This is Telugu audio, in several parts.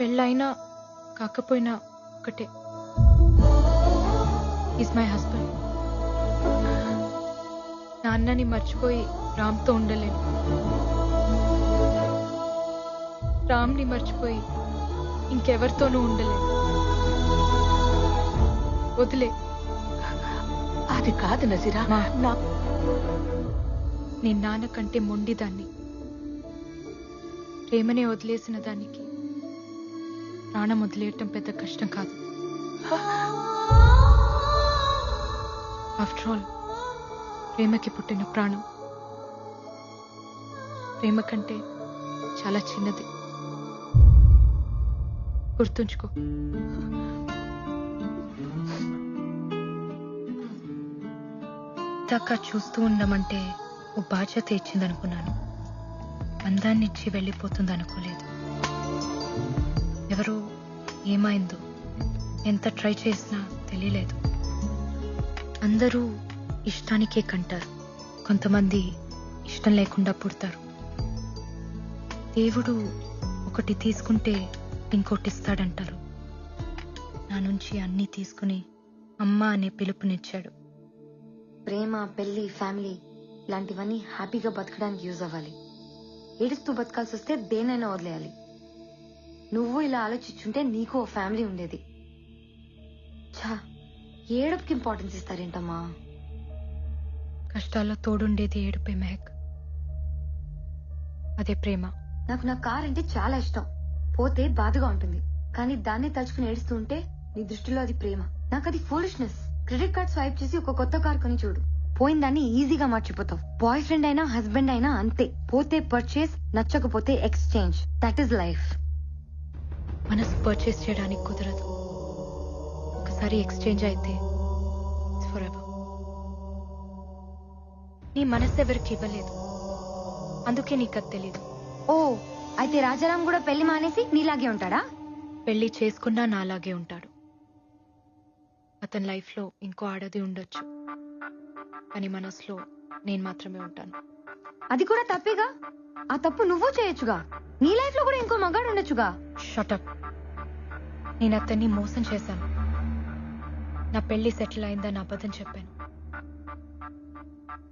పెళ్ళైనా కాకపోయినా ఒకటే. ఈజ్ మై హస్బెండ్ నాన్నని మర్చిపోయి రామ్తో ఉండలేను. రామ్ని మర్చిపోయి ఇంకెవరితోనూ ఉండలేను. వదిలే. అది కాదు నజీరా. మా. నా నీ నాన్న కంటే మొండిదాన్ని. ప్రేమనే వదిలేసిన దానికి ప్రాణం వదిలేయటం పెద్ద కష్టం కాదు. ఆఫ్టర్ ఆల్ ప్రేమకి పుట్టిన ప్రాణం. ప్రేమ కంటే చాలా చిన్నది. గుర్తుంచుకో. దాకా చూస్తూ ఉండమంటే ఓ బాధ్యత ఇచ్చిందనుకున్నాను. అందాన్నిచ్చి వెళ్ళిపోతుంది అనుకోలేదు ఏమైందో? ఎంత ట్రై చేసినా తెలియలేదు. అందరూ ఇష్టానికే కంటారు. కొంతమంది ఇష్టం లేకుండా పుడతారు. దేవుడు ఒకటి తీసుకుంటే ఇంకోటి ఇస్తాడంటారు. నా నుంచి అన్నీ తీసుకుని అమ్మ అనే పిలుపునిచ్చాడు ప్రేమ పెళ్ళి ఫ్యామిలీ ఇలాంటివన్నీ హ్యాపీగా బతకడానికి యూజ్ అవ్వాలి. ఏడుస్తూ బతకాల్సి వస్తే దేనైనా వదిలేయాలి. నువ్వు ఇలా ఆలోచించుంటే నీకు ఓ ఫ్యామిలీ ఉండేది. ఛా ఏడుపుకి ఇంపార్టెన్స్ ఇస్తారేంటమ్మా? కష్టాల్లో తోడుండేది ఏడుపే మెహక్. అదే ప్రేమ. నాకు నా కార్ అంటే చాలా ఇష్టం. పోతే బాధగా ఉంటుంది. కానీ దాన్ని తలుచుకుని ఏడుస్తూ ఉంటే నీ దృష్టిలో అది ప్రేమ. నాకు అది ఫూలిష్నెస్ క్రెడిట్ కార్డ్ స్వైప్ చేసి ఒక కొత్త కార్ కొని చూడు. పోయిన దాన్ని ఈజీగా మర్చిపోతావు. బాయ్ ఫ్రెండ్ అయినా హస్బెండ్ అయినా అంతే. పోతే పర్చేస్ నచ్చకపోతే ఎక్స్చేంజ్. దట్ ఈస్ లైఫ్ మనసు పర్చేస్ చేయడానికి కుదరదు. ఒకసారి ఎక్స్చేంజ్ అయితే ఫర్ ఎవర్ నీ మనసు ఎవరికి ఇవ్వలేదు. అందుకే నీకు అది తెలీదు. ఓ అయితే రాజారాం కూడా పెళ్ళి మానేసి నీలాగే ఉంటాడా? పెళ్ళి చేసుకున్నా నాలాగే ఉంటాడు. అతని లైఫ్లో ఇంకో ఆడది ఉండొచ్చు. కానీ మనసులో నేను మాత్రమే ఉంటాను. అది కూడా తప్పేగా? ఆ తప్పు నువ్వు చేయొచ్చుగా? నీ లైఫ్లో కూడా ఇంకో మగాడు ఉండొచ్చుగా? షటప్ నేను అతన్ని మోసం చేశాను. నా పెళ్ళి సెటిల్ అయిందని అబద్ధం చెప్పాను.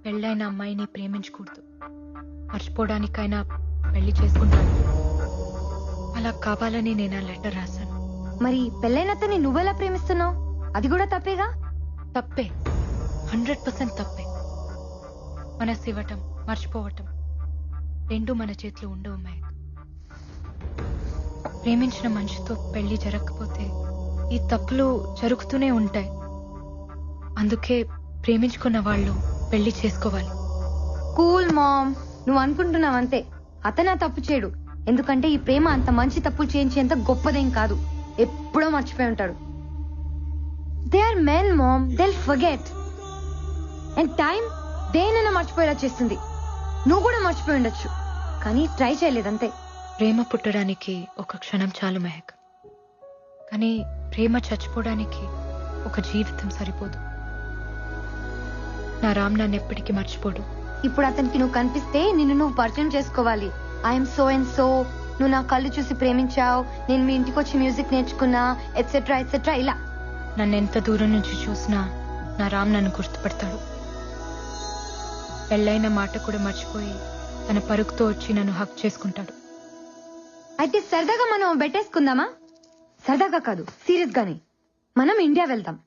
పెళ్ళైన అమ్మాయిని ప్రేమించకూడదు. మర్చిపోవడానికైనా పెళ్ళి చేసుకుంటాను. అలా కావాలని నేను ఆ లెటర్ రాశాను. మరి పెళ్ళైనతని నువ్వెలా ప్రేమిస్తున్నావు? అది కూడా తప్పేగా? తప్పే. హండ్రెడ్ పర్సెంట్ తప్పే. మనసు ఇవ్వటం మర్చిపోవటం రెండు మన చేతిలో ఉండవు మయక్ ప్రేమించిన మనిషితో పెళ్ళి జరగకపోతే ఈ తప్పులు జరుగుతూనే ఉంటాయి. అందుకే ప్రేమించుకున్న వాళ్ళు పెళ్ళి చేసుకోవాలి. Cool mom. నువ్వు అనుకుంటున్నావు అంతే. అతనా ఆ తప్పు చేయడు. ఎందుకంటే ఈ ప్రేమ అంత మంచి తప్పులు చేయించేంత గొప్పదేం కాదు. ఎప్పుడో మర్చిపోయి ఉంటాడు. They are men mom. They'll forget. And time దేనైనా మర్చిపోయేలా చేస్తుంది. నువ్వు కూడా మర్చిపోయి ఉండొచ్చు. కానీ ట్రై చేయలేదంతే ప్రేమ పుట్టడానికి ఒక క్షణం చాలు మెహక్. కానీ ప్రేమ చచ్చిపోవడానికి ఒక జీవితం సరిపోదు. నా రామ్ నన్ను ఎప్పటికీ మర్చిపోడు. ఇప్పుడు అతనికి నువ్వు కనిపిస్తే నిన్ను నువ్వు పరిచయం చేసుకోవాలి. ఐఎమ్ సో అండ్ సో నువ్వు నా కళ్ళు చూసి ప్రేమించావు. నేను మీ ఇంటికి వచ్చి మ్యూజిక్ నేర్చుకున్నా ఎట్సెట్రా ఎట్సెట్రా ఇలా. నన్ను ఎంత దూరం నుంచి చూసినా నా రామ్ నన్ను గుర్తుపడతాడు. పెళ్ళైన మాట కూడా మర్చిపోయి తన పరుగుతో వచ్చి నన్ను హక్ చేసుకుంటాడు. అయితే సరదాగా మనం బెట్టేసుకుందామా? సరదాగా కాదు సీరియస్ గానే మనం ఇండియా వెళ్దాం.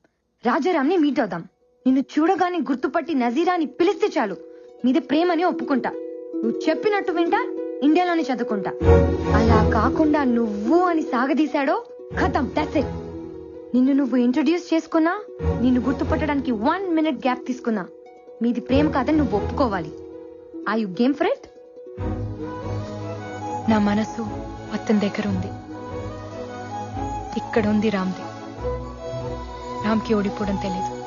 రాజారాంని మీట్ అవుదాం. నిన్ను చూడగానే గుర్తుపట్టి నజీరాని పిలిస్తే చాలు. మీద ప్రేమని ఒప్పుకుంటా. నువ్వు చెప్పినట్టు వింటా ఇండియాలోనే చదువుకుంటా. అలా కాకుండా నువ్వు అని సాగదీశాడో ఖతం దట్స్ ఇట్ నిన్ను నువ్వు ఇంట్రొడ్యూస్ చేసుకున్నా నిన్ను గుర్తుపట్టడానికి వన్ మినిట్ గ్యాప్ తీసుకున్నా. మీది ప్రేమ కాదని నువ్వు ఒప్పుకోవాలి. ఆ యు గేమ్ ఫర్ ఇట్ నా మనసు అతని దగ్గర ఉంది. ఇక్కడ ఉంది రామ్ది. రామ్కి ఓడిపోవడం తెలియదు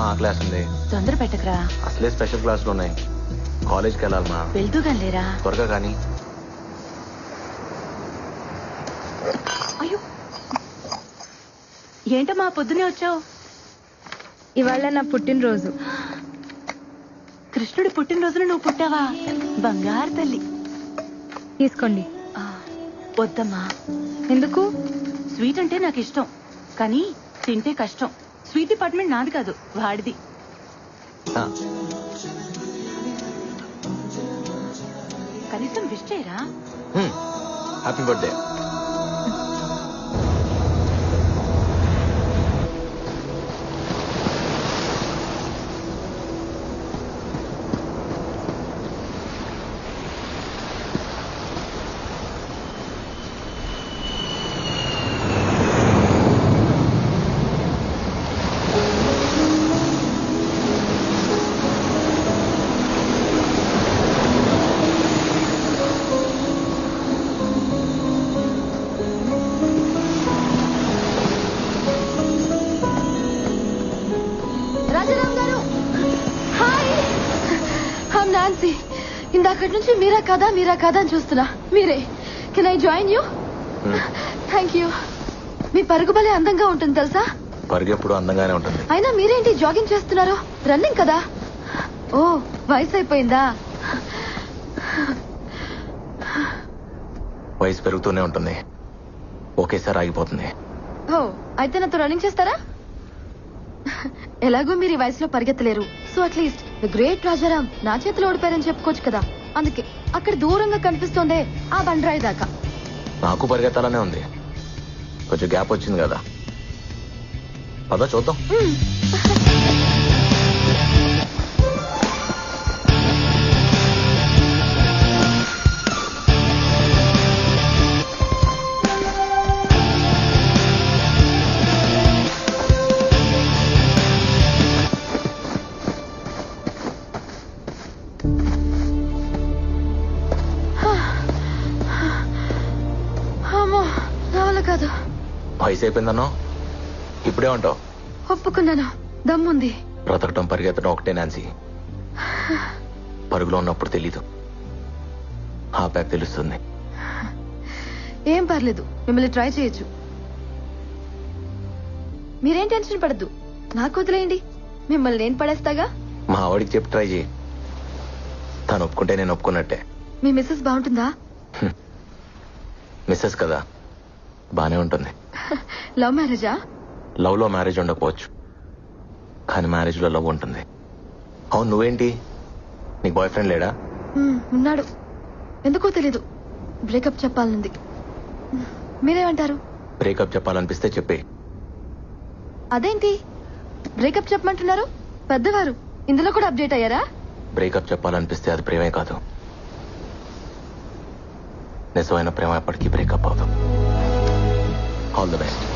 తీసురామ్మా ఆ క్లాస్ ఉంది. తొందర పెట్టకరా. అసలే స్పెషల్ క్లాసులు ఉన్నాయి. కాలేజ్కి వెళ్ళాలమ్మా వెళ్తూగా లేరా? త్వరగా కానీ. అయ్యో. ఏంటమ్మా పొద్దునే వచ్చావు? ఇవాళ నా పుట్టినరోజు. కృష్ణుడి పుట్టినరోజున నువ్వు పుట్టావా? బంగారు తల్లి. తీసుకోండి. ఆ, వద్దమ్మా. ఎందుకు? స్వీట్ అంటే నాకు ఇష్టం. కానీ తింటే కష్టం. స్వీట్ డిపార్ట్మెంట్ నాది కాదు వాడిది. కనీసం విష్ చేయరా. Happy birthday. నాన్సీ ఇందాకటి నుంచి మీరా కదా మీరా కదా అని చూస్తున్నా. మీరే. Can I join you. Thank you మీ పరుగు భలే అందంగా ఉంటుంది తెలుసా? పరిగెప్పుడు అందంగానే ఉంటుంది. అయినా మీరేంటి జాగింగ్ చేస్తున్నారు? రన్నింగ్ కదా? ఓ వయసు అయిపోయిందా? వయసు పెరుగుతూనే ఉంటుంది. ఒకేసారి ఆగిపోతుంది. ఓ అయితే నాతో రన్నింగ్ చేస్తారా? ఎలాగో మీరు ఈ వయసులో పరిగెత్తలేరు. So at least the great Rajaram నా చేతిలో ఓడిపోయారని చెప్పుకోవచ్చు కదా. అందుకే అక్కడ దూరంగా కనిపిస్తోందే ఆ బండరాయి దాకా. నాకు పరిగెత్తాలనే ఉంది. కొంచెం గ్యాప్ వచ్చింది కదా. పద చూద్దాం. వయసు అయిపోయిందన్నో ఇప్పుడే ఉంటావు. ఒప్పుకున్నాను. దమ్ముంది. బ్రతకటం పరిగెత్తడం ఒకటే నాన్సీ. పరుగులో ఉన్నప్పుడు తెలీదు. ఆ ప్యాక్ తెలుస్తుంది. ఏం పర్లేదు. మిమ్మల్ని ట్రై చేయొచ్చు. మీరేం టెన్షన్ పడద్దు. నాకు వదిలేయండి. మిమ్మల్ని నేను పడేస్తాగా? మా ఆవిడికి చెప్పి ట్రై చేయి. తను ఒప్పుకుంటే నేను ఒప్పుకున్నట్టే. మీ మిస్సెస్ బాగుంటుందా? మిస్సెస్ కదా. బానే ఉంటుంది. లవ్ మ్యారేజా లవ్లో మ్యారేజ్ ఉండకపోవచ్చు. కానీ మ్యారేజ్లో లవ్ ఉంటుంది. అవును నువ్వేంటి? నీకు బాయ్ ఫ్రెండ్ లేడా ఉన్నాడు. ఎందుకో తెలీదు. బ్రేకప్ చెప్పాలనుంది. మీరేమంటారు? బ్రేకప్ చెప్పాలనిపిస్తే చెప్పే. అదేంటి? బ్రేకప్ చెప్పమంటున్నారు? పెద్దవారు ఇందులో కూడా అప్డేట్ అయ్యారా? బ్రేకప్ చెప్పాలనిపిస్తే అది ప్రేమే కాదు. నిజమైన ప్రేమ ఎప్పటికీ బ్రేకప్ అవుతాం ఆల్ ది బెస్ట్